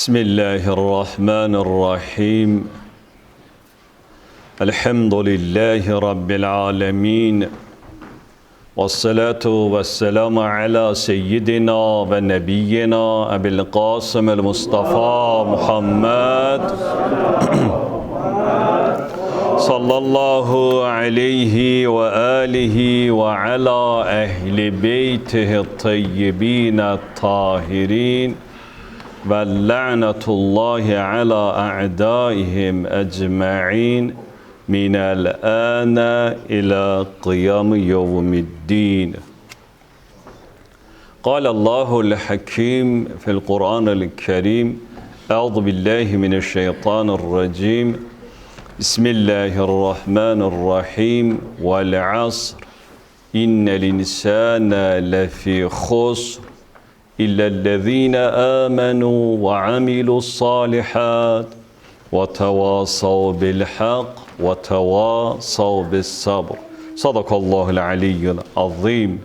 بسم الله الرحمن الرحيم الحمد لله رب العالمين والصلاة والسلام على سيدنا ونبينا أبي القاسم المصطفى محمد صلى الله عليه وآله وعلى أهل بيته الطيبين الطاهرين واللعنة الله على أعدائهم أجمعين من الآن إلى قيام يوم الدين. قال الله الحكيم في القرآن الكريم أعوذ بالله من الشيطان الرجيم. بسم الله الرحمن الرحيم. والعصر إن الإنسان لفي خسر. إلا الذين آمنوا وعملوا الصالحات وتواصوا بالحق وتواصوا بالصبر صدق الله العلي العظيم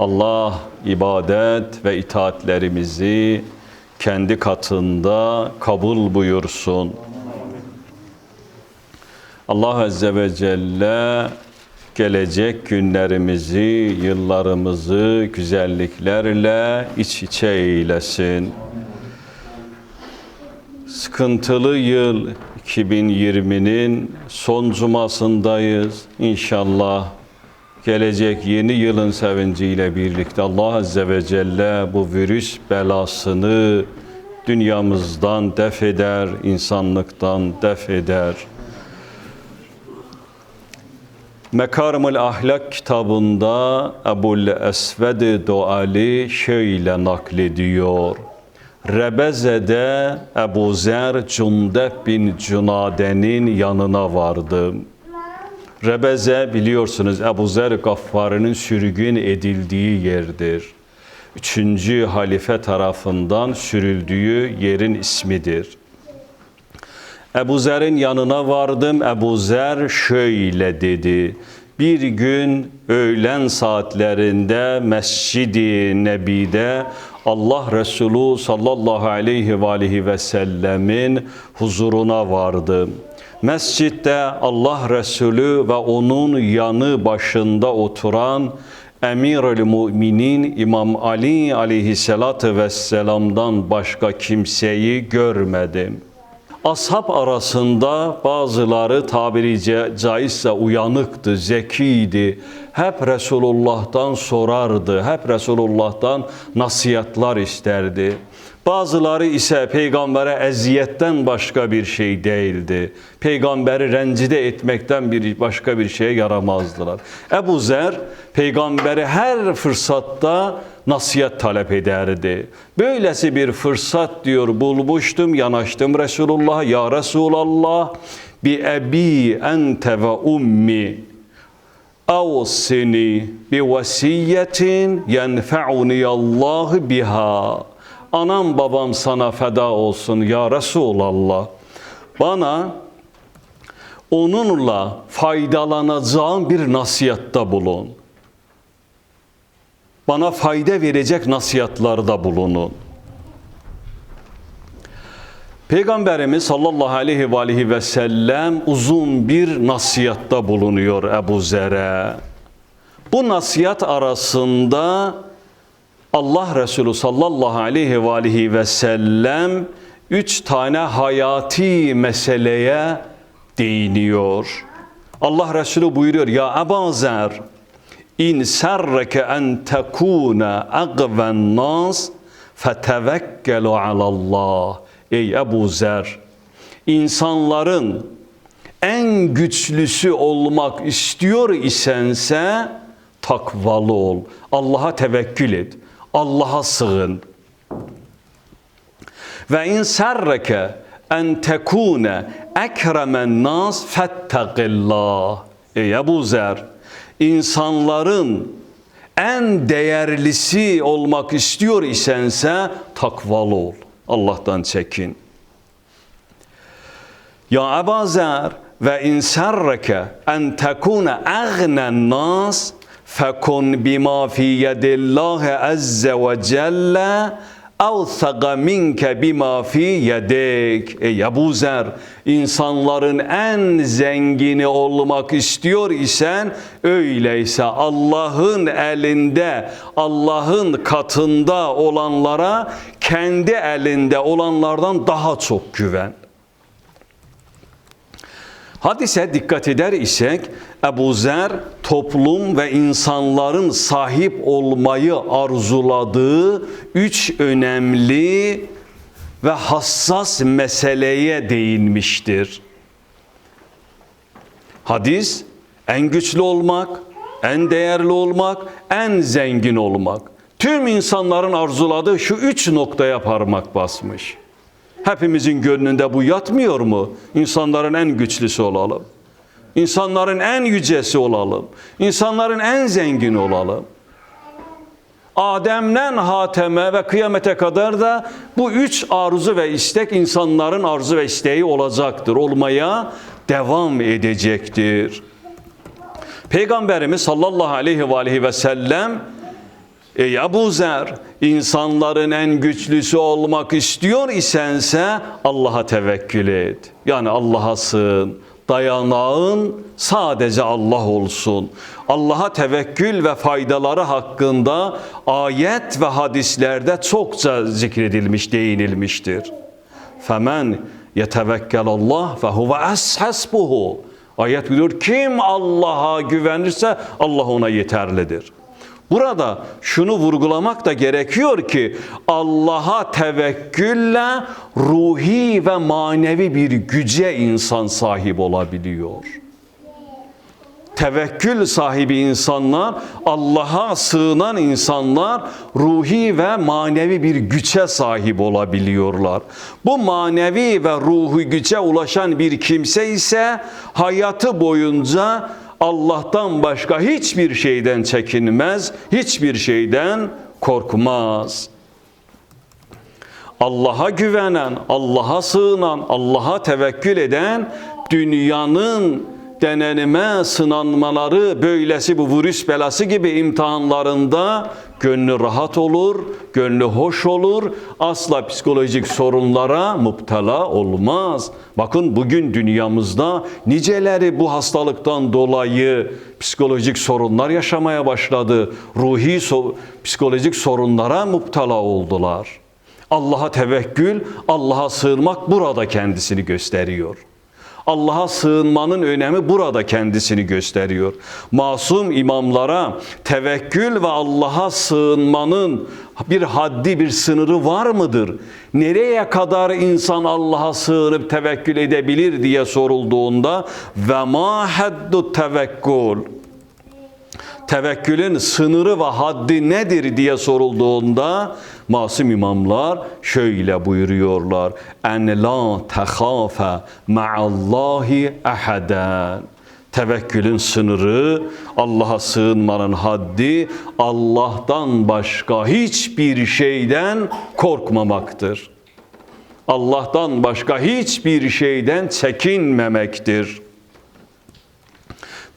Allah ibadet ve itaatlerimizi kendi katında kabul buyursun. Allah Azze ve Celle gelecek günlerimizi, yıllarımızı güzelliklerle iç içe eylesin. Sıkıntılı yıl 2020'nin son cumasındayız. İnşallah gelecek yeni yılın sevinciyle birlikte Allah Azze ve Celle bu virüs belasını dünyamızdan def eder, insanlıktan def eder. Mekarimul Ahlak kitabında Ebul Esved Doğali şöyle naklediyor. Rebeze'de Ebu Zer Cundeb bin Cunade'nin yanına vardım. Rebeze biliyorsunuz Ebu Zer Gaffarı'nın sürgün edildiği yerdir. Üçüncü halife tarafından sürüldüğü yerin ismidir. Ebu Zer'in yanına vardım. Ebu Zer şöyle dedi. Bir gün öğlen saatlerinde Mescid-i Nebi'de Allah Resulü sallallahu aleyhi ve aleyhi ve sellemin huzuruna vardım. Mescitte Allah Resulü ve onun yanı başında oturan Emirül Müminin İmam Ali aleyhissalatü vesselam'dan başka kimseyi görmedim.'' Ashab arasında bazıları tabiri caizse uyanıktı, zekiydi. Hep Resulullah'tan sorardı, hep Resulullah'tan nasihatlar isterdi. Bazıları ise peygambere eziyetten başka bir şey değildi. Peygamberi rencide etmekten bir başka bir şeye yaramazdılar. Ebu Zer peygamberi her fırsatta nasihat talep ederdi. Böylesi bir fırsat diyor bulmuştum, yanaştım Resulullah'a. Ya Resulallah bi ebi ente ve ummi avsini bi vasiyetin yenfe'uni Allah biha. Anam babam sana feda olsun ya Resulallah. Bana onunla faydalanacağım bir nasihatta bulun. Bana fayda verecek nasihatlarda bulunun. Peygamberimiz sallallahu aleyhi ve aleyhi ve sellem uzun bir nasihatta bulunuyor Ebu Zer'e. Bu nasihat arasında Allah Resulü sallallahu aleyhi ve aleyhi ve sellem üç tane hayati meseleye değiniyor. Allah Resulü buyuruyor ya Ebu Zer İn serreke en tekune agven nas fetevekkelu alallah. Ey Ebu Zer, insanların en güçlüsü olmak istiyor isense takvalı ol. Allah'a tevekkül et. Allah'a sığın. Ve in serreke en tekune ekremen nas fettegillah. Ey Ebu Zer, insanların en değerlisi olmak istiyor isense takvalı ol. Allah'tan çekin. Ya Ebu Zer ve in serreke en tekune agnen nas fekun bima fi yedillahi azze ve celle avsaga minke bima fi yedek. Ey Ebu Zer, insanların en zengini olmak istiyor isen öyleyse Allah'ın elinde, Allah'ın katında olanlara kendi elinde olanlardan daha çok güven. Hadise dikkat eder isek Ebu Zer toplum ve insanların sahip olmayı arzuladığı üç önemli ve hassas meseleye değinmiştir. Hadis en güçlü olmak, en değerli olmak, en zengin olmak. Tüm insanların arzuladığı şu üç noktaya parmak basmış. Hepimizin gönlünde bu yatmıyor mu? İnsanların en güçlüsü olalım. İnsanların en yücesi olalım. İnsanların en zengin olalım. Adem'den Hatem'e ve kıyamete kadar da bu üç arzu ve istek insanların arzu ve isteği olacaktır. Olmaya devam edecektir. Peygamberimiz sallallahu aleyhi ve aleyhi ve sellem Ey Ebu Zer, insanların en güçlüsü olmak istiyor isense Allah'a tevekkül et. Yani Allah'a sığın. Dayanağın sadece Allah olsun. Allah'a tevekkül ve faydaları hakkında ayet ve hadislerde çokça zikredilmiş, değinilmiştir. Femen yetevekkel Allah fe huve hasbuhu. Ayet buyuruyor kim Allah'a güvenirse Allah ona yeterlidir. Burada şunu vurgulamak da gerekiyor ki Allah'a tevekkülle ruhi ve manevi bir güce insan sahip olabiliyor. Tevekkül sahibi insanlar, Allah'a sığınan insanlar ruhi ve manevi bir güce sahip olabiliyorlar. Bu manevi ve ruhu güce ulaşan bir kimse ise hayatı boyunca Allah'tan başka hiçbir şeyden çekinmez, hiçbir şeyden korkmaz. Allah'a güvenen, Allah'a sığınan, Allah'a tevekkül eden dünyanın denenme, sınanmaları, böylesi bu virüs belası gibi imtihanlarında gönlü rahat olur, gönlü hoş olur, asla psikolojik sorunlara müptela olmaz. Bakın bugün dünyamızda niceleri bu hastalıktan dolayı psikolojik sorunlar yaşamaya başladı. Ruhi so psikolojik sorunlara müptela oldular. Allah'a tevekkül, Allah'a sığınmak burada kendisini gösteriyor. Allah'a sığınmanın önemi burada kendisini gösteriyor. Masum imamlara tevekkül ve Allah'a sığınmanın bir haddi, bir sınırı var mıdır? Nereye kadar insan Allah'a sığınıp tevekkül edebilir diye sorulduğunda ve ma haddu tevekkül tevekkülün sınırı ve haddi nedir diye sorulduğunda masum imamlar şöyle buyuruyorlar. En la tehafe ma'allahi ahaden. Tevekkülün sınırı, Allah'a sığınmanın haddi, Allah'tan başka hiçbir şeyden korkmamaktır. Allah'tan başka hiçbir şeyden çekinmemektir.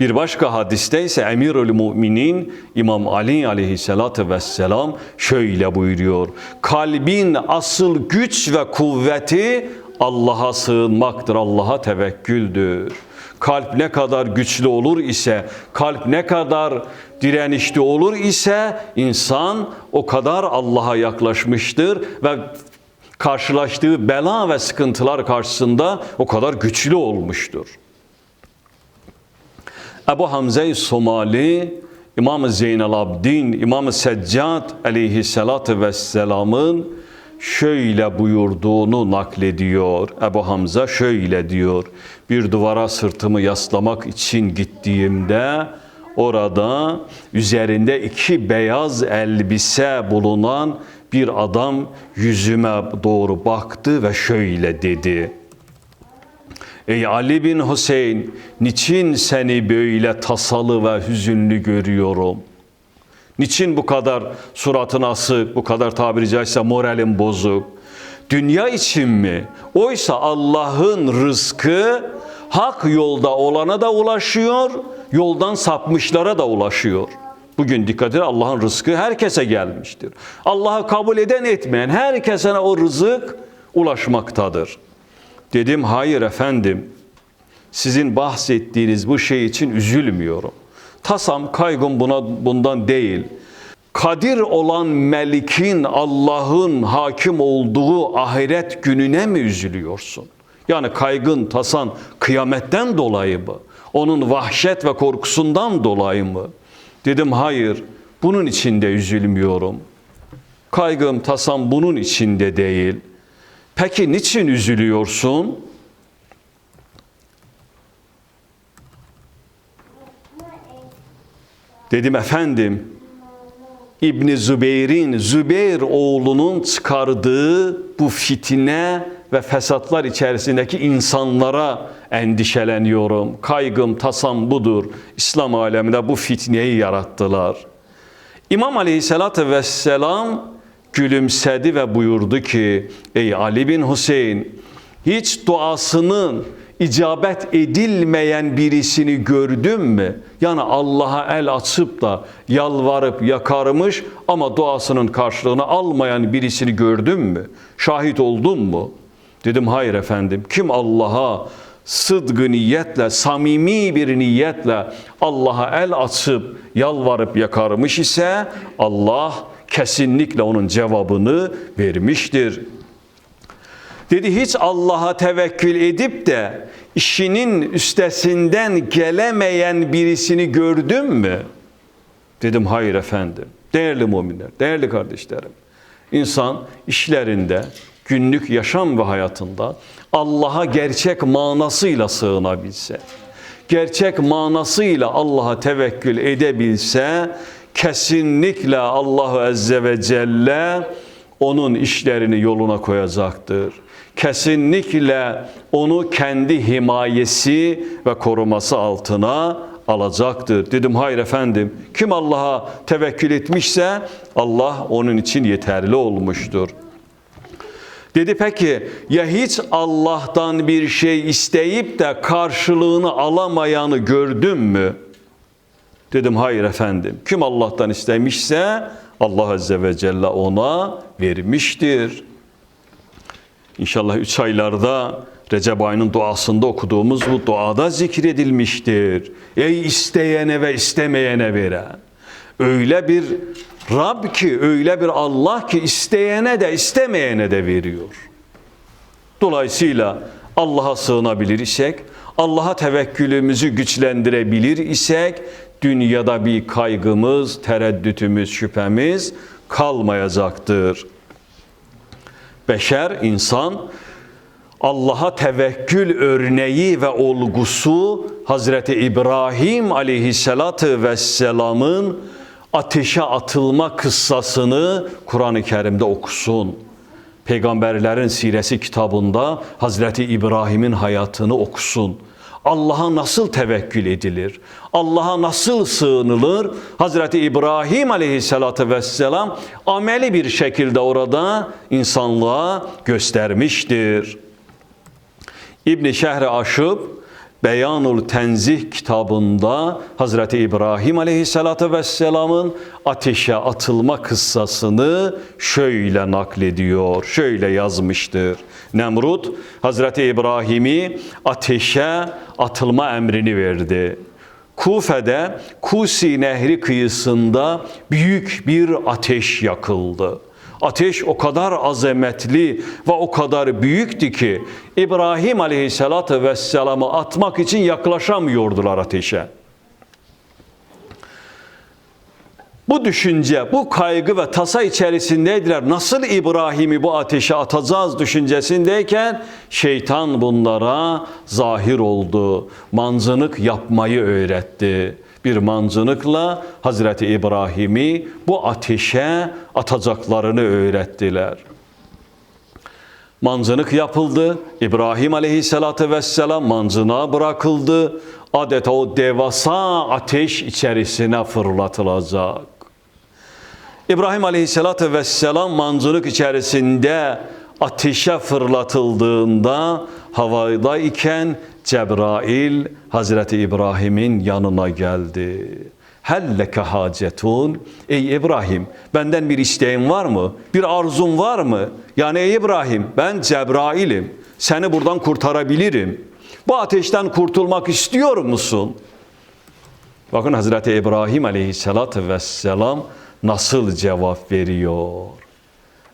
Bir başka hadiste ise Emirül Müminin İmam Ali aleyhissalatü vesselam şöyle buyuruyor. Kalbin asıl güç ve kuvveti Allah'a sığınmaktır, Allah'a tevekküldür. Kalp ne kadar güçlü olur ise, kalp ne kadar direnişli olur ise insan o kadar Allah'a yaklaşmıştır ve karşılaştığı bela ve sıkıntılar karşısında o kadar güçlü olmuştur. Ebu Hamze-i Somali, İmam Zeynel Abdin, İmam Seccad aleyhissalatü vesselamın şöyle buyurduğunu naklediyor. Ebu Hamza şöyle diyor. Bir duvara sırtımı yaslamak için gittiğimde orada üzerinde iki beyaz elbise bulunan bir adam yüzüme doğru baktı ve şöyle dedi. Ey Ali bin Hüseyin, niçin seni böyle tasalı ve hüzünlü görüyorum? Niçin bu kadar suratın asık, bu kadar tabiri caizse moralin bozuk? Dünya için mi? Oysa Allah'ın rızkı hak yolda olana da ulaşıyor, yoldan sapmışlara da ulaşıyor. Bugün dikkat edin Allah'ın rızkı herkese gelmiştir. Allah'ı kabul eden etmeyen herkese o rızık ulaşmaktadır. Dedim hayır efendim. Sizin bahsettiğiniz bu şey için üzülmüyorum. Tasam kaygım buna bundan değil. Kadir olan Melik'in Allah'ın hakim olduğu ahiret gününe mi üzülüyorsun? Yani kaygın, tasan kıyametten dolayı mı? Onun vahşet ve korkusundan dolayı mı? Dedim hayır, bunun için de üzülmüyorum. Kaygım, tasam bunun içinde değil. Peki niçin üzülüyorsun? Dedim efendim, İbni Zübeyir'in, Zübeyir oğlunun çıkardığı bu fitne ve fesatlar içerisindeki insanlara endişeleniyorum. Kaygım, tasam budur. İslam aleminde bu fitneyi yarattılar. İmam Aleyhisselatü Vesselam gülümsedi ve buyurdu ki, Ey Ali bin Hüseyin, hiç duasının icabet edilmeyen birisini gördün mü? Yani Allah'a el açıp da yalvarıp yakarmış ama duasının karşılığını almayan birisini gördün mü? Şahit oldun mu? Dedim hayır efendim. Kim Allah'a sıdgı niyetle, samimi bir niyetle Allah'a el açıp yalvarıp yakarmış ise Allah kesinlikle onun cevabını vermiştir. Dedi hiç Allah'a tevekkül edip de işinin üstesinden gelemeyen birisini gördün mü? Dedim hayır efendim. Değerli müminler, değerli kardeşlerim. İnsan işlerinde, günlük yaşam ve hayatında Allah'a gerçek manasıyla sığınabilse, gerçek manasıyla Allah'a tevekkül edebilse kesinlikle Allahu Azze ve Celle onun işlerini yoluna koyacaktır. Kesinlikle onu kendi himayesi ve koruması altına alacaktır. Dedim hayır efendim. Kim Allah'a tevekkül etmişse Allah onun için yeterli olmuştur. Dedi peki ya hiç Allah'tan bir şey isteyip de karşılığını alamayanı gördün mü? Dedim hayır efendim. Kim Allah'tan istemişse Allah Azze ve Celle ona vermiştir. İnşallah üç aylarda Recep ayının duasında okuduğumuz bu duada zikredilmiştir. Ey isteyene ve istemeyene veren. Öyle bir Rab ki, öyle bir Allah ki isteyene de istemeyene de veriyor. Dolayısıyla Allah'a sığınabilir isek, Allah'a tevekkülümüzü güçlendirebilir isek, dünyada bir kaygımız, tereddütümüz, şüphemiz kalmayacaktır. Beşer, insan Allah'a tevekkül örneği ve olgusu Hazreti İbrahim aleyhissalatü vesselamın ateşe atılma kıssasını Kur'an-ı Kerim'de okusun. Peygamberlerin siresi kitabında Hazreti İbrahim'in hayatını okusun. Allah'a nasıl tevekkül edilir? Allah'a nasıl sığınılır? Hazreti İbrahim aleyhissalatü vesselam ameli bir şekilde orada insanlığa göstermiştir. İbn Şehri Aşıp Beyanul Tenzih kitabında Hazreti İbrahim Aleyhisselatü Vesselam'ın ateşe atılma kıssasını şöyle naklediyor, şöyle yazmıştır. Nemrut Hazreti İbrahim'i ateşe atılma emrini verdi. Kufe'de Kusi Nehri kıyısında büyük bir ateş yakıldı. Ateş o kadar azametli ve o kadar büyüktü ki İbrahim Aleyhisselatü Vesselam'ı atmak için yaklaşamıyordular ateşe. Bu düşünce, bu kaygı ve tasa içerisindeydiler. Nasıl İbrahim'i bu ateşe atacağız düşüncesindeyken şeytan bunlara zahir oldu. Manzınık yapmayı öğretti. Bir manzınıkla Hazreti İbrahim'i bu ateşe atacaklarını öğrettiler. Manzınık yapıldı. İbrahim aleyhissalatü vesselam manzına bırakıldı. Adeta o devasa ateş içerisine fırlatılacak. İbrahim aleyhissalatü vesselam manzınık içerisinde ateşe fırlatıldığında havada iken Cebrail Hazreti İbrahim'in yanına geldi. Helleke hacetun. Ey İbrahim benden bir isteğin var mı? Bir arzun var mı? Yani ey İbrahim ben Cebrail'im. Seni buradan kurtarabilirim. Bu ateşten kurtulmak istiyor musun? Bakın Hazreti İbrahim aleyhissalatü vesselam nasıl cevap veriyor.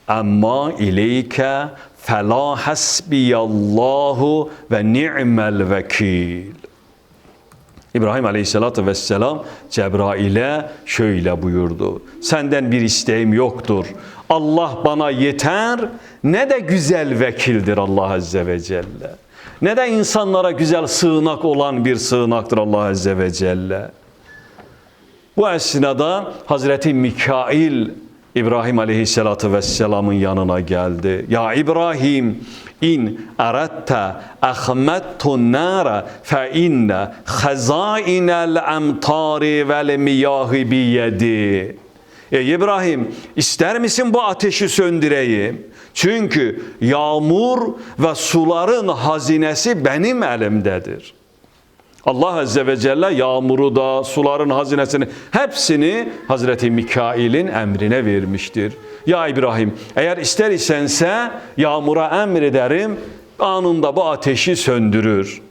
Amma ileyke fela hasbiyallahu ve ni'mel vekil. İbrahim Aleyhisselatü Vesselam Cebrail'e şöyle buyurdu. Senden bir isteğim yoktur. Allah bana yeter. Ne de güzel vekildir Allah Azze ve Celle. Ne de insanlara güzel sığınak olan bir sığınaktır Allah Azze ve Celle. Bu esnada Hazreti Mikail İbrahim Aleyhisselatü Vesselam'ın yanına geldi. Ya İbrahim in aratta ahmettun nara fe inne hazainel emtari vel miyahi biyedi. Ey İbrahim ister misin bu ateşi söndüreyim? Çünkü yağmur ve suların hazinesi benim elimdedir.'' Allah Azze ve Celle yağmuru da, suların hazinesini hepsini Hazreti Mikail'in emrine vermiştir. Ya İbrahim eğer ister isense yağmura emrederim anında bu ateşi söndürür.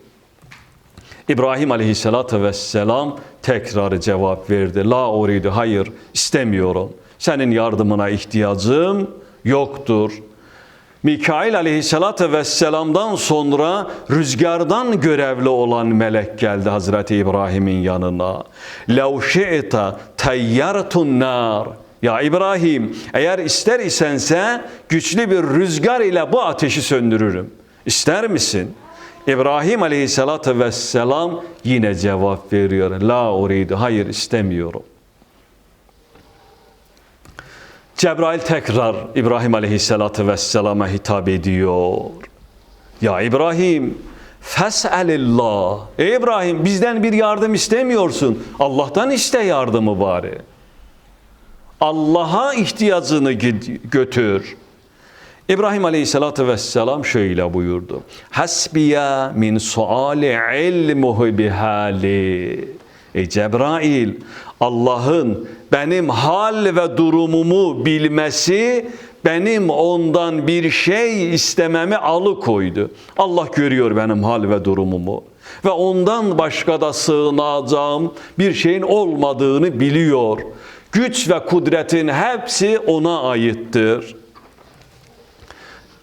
İbrahim aleyhissalatü vesselam tekrar cevap verdi. La uridu hayır istemiyorum. Senin yardımına ihtiyacım yoktur. Mikail aleyhissalatü vesselam'dan sonra rüzgardan görevli olan melek geldi Hazreti İbrahim'in yanına. لَوْ شِئْتَ تَيَّرْتُ النَّارِ Ya İbrahim eğer ister isense güçlü bir rüzgar ile bu ateşi söndürürüm. İster misin? İbrahim aleyhissalatü vesselam yine cevap veriyor. La uridu hayır istemiyorum. Cebrail tekrar İbrahim Aleyhisselatü Vesselam'a hitap ediyor. Ya İbrahim, fes'elillah. Ey İbrahim bizden bir yardım istemiyorsun. Allah'tan iste yardımı bari. Allah'a ihtiyacını götür. İbrahim Aleyhisselatü Vesselam şöyle buyurdu. Hasbiya min suali ilmuhu bihali. Ey Cebrail, Allah'ın benim hal ve durumumu bilmesi benim ondan bir şey istememi alıkoydu. Allah görüyor benim hal ve durumumu ve ondan başka da sığınacağım bir şeyin olmadığını biliyor. Güç ve kudretin hepsi ona aittir.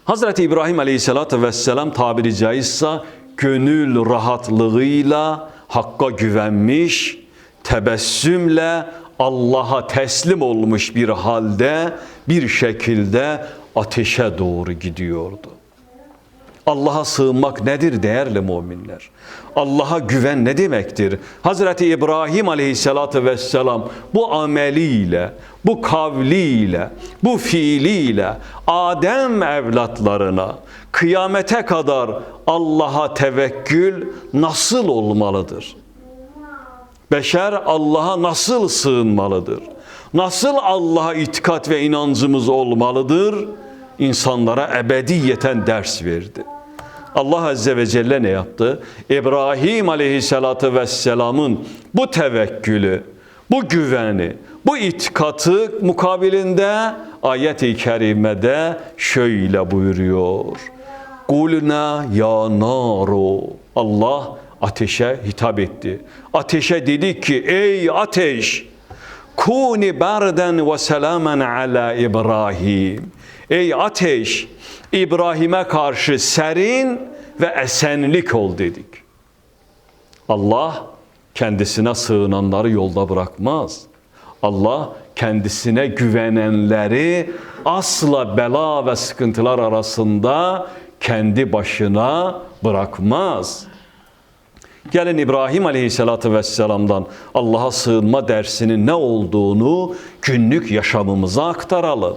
Hazreti İbrahim Aleyhisselatü Vesselam tabiri caizse gönül rahatlığıyla Hakka güvenmiş, tebessümle Allah'a teslim olmuş bir halde bir şekilde ateşe doğru gidiyordu. Allah'a sığınmak nedir değerli müminler? Allah'a güven ne demektir? Hazreti İbrahim aleyhissalatü vesselam bu ameliyle, bu kavliyle, bu fiiliyle Adem evlatlarına kıyamete kadar Allah'a tevekkül nasıl olmalıdır? Beşer Allah'a nasıl sığınmalıdır? Nasıl Allah'a itikat ve inancımız olmalıdır? İnsanlara ebediyeten ders verdi. Allah Azze ve Celle ne yaptı? İbrahim Aleyhisselatü Vesselam'ın bu tevekkülü, bu güveni, bu itikatı mukabilinde ayet-i kerimede şöyle buyuruyor. Kulna ya naru. Allah ateşe hitap etti. Ateşe dedi ki ey ateş kuni barden ve selamen ala İbrahim. Ey ateş İbrahim'e karşı serin ve esenlik ol dedik. Allah kendisine sığınanları yolda bırakmaz. Allah kendisine güvenenleri asla bela ve sıkıntılar arasında kendi başına bırakmaz. Gelin İbrahim Aleyhisselatü Vesselam'dan Allah'a sığınma dersinin ne olduğunu günlük yaşamımıza aktaralım.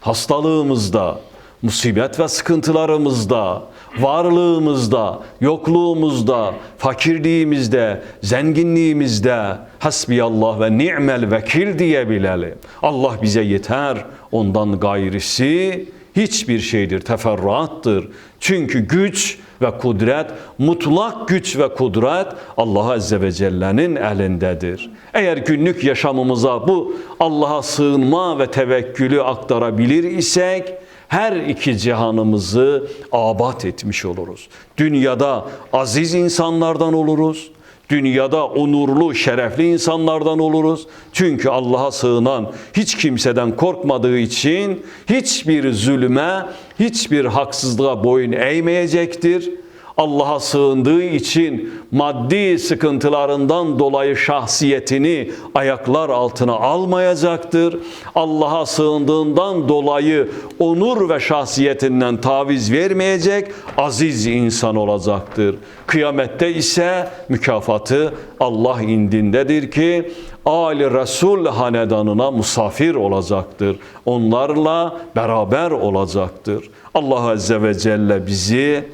Hastalığımızda, musibet ve sıkıntılarımızda, varlığımızda, yokluğumuzda, fakirliğimizde, zenginliğimizde hasbiyallah ve ni'mel vekil diyebilelim. Allah bize yeter, ondan gayrisi hiçbir şeydir, teferruattır. Çünkü güç və qudrət, mutlaq güc və qudrət Allah Azze və Cəllənin əlindədir. Əgər günlük yaşamımıza bu Allaha sığınma və təvəkkülü aktara bilir isək, hər iki cihanımızı abad etmiş oluruz. Dünyada aziz insanlardan oluruz. Dünyada onurlu, şərəfli insanlardan oluruz. Çünki Allaha sığınan hiç kimsədən korkmadığı için hiçbir zulmə, hiçbir haksızlığa boyun eğmeyecektir. Allah'a sığındığı için maddi sıkıntılarından dolayı şahsiyetini ayaklar altına almayacaktır. Allah'a sığındığından dolayı onur ve şahsiyetinden taviz vermeyecek aziz insan olacaktır. Kıyamette ise mükafatı Allah indindedir ki Ali Resul hanedanına musafir olacaktır. Onlarla beraber olacaktır. Allah Azze ve Celle bizi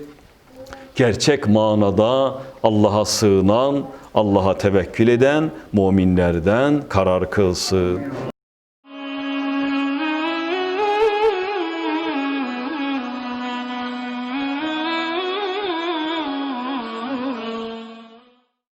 gerçek manada Allah'a sığınan, Allah'a tevekkül eden müminlerden karar kılsın.